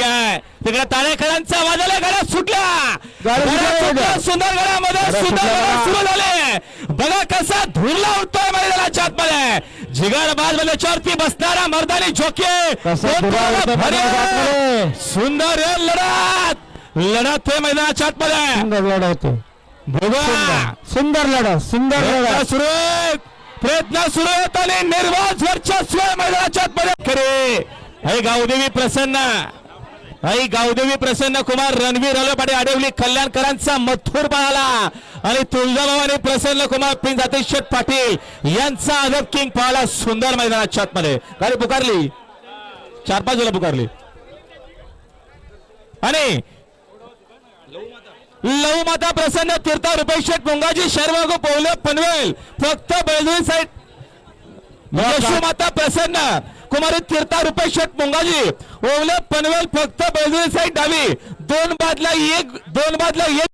आहे. तिकडे तारेकरांचा वाजला गडा सुटला. सुंदर गडा. सुरू झाले. बघा कसा धुरला उठतोय मैदानाच्या आतमध्ये. जिगर बाजमध्ये बसणारा मर्दानी झोके सुंदर लढत. लढत आहे मैदानाच्या आतमध्ये. सुंदर लढत सुंदर. लढत सुंदर लढत. सुरू प्रयत्न सुरू आहेत आणि निर्वाज वर्चस्व आहे मैदानाच्या आतमध्ये. खरे. हे गावदेवी प्रसन्न. आई गावदेवी प्रसन्न कुमार रणवीर पाटील आडवली कल्याणकरांचा मथुर पाळाला आणि तुळजाभवानी प्रसन्न कुमार पिंज अतिशय पाटील यांचा आदर किंग पाळाला सुंदर मैदानाच्या आतमध्ये गाडी पुकारली. चार पाच वेळा पुकारली. आणि लव माता प्रसन्न तीर्था रुपये शेठ मुंगाजी शर्मा पवले पनवेल फक्त बेळजुरी साईड. माता प्रसन्न. कुमारी तीर्था रुपये शेठ मुंगाजी ओवले पनवेल फक्त बैजुरी साईड डावी. दोन बादला एक दोन बादला एक.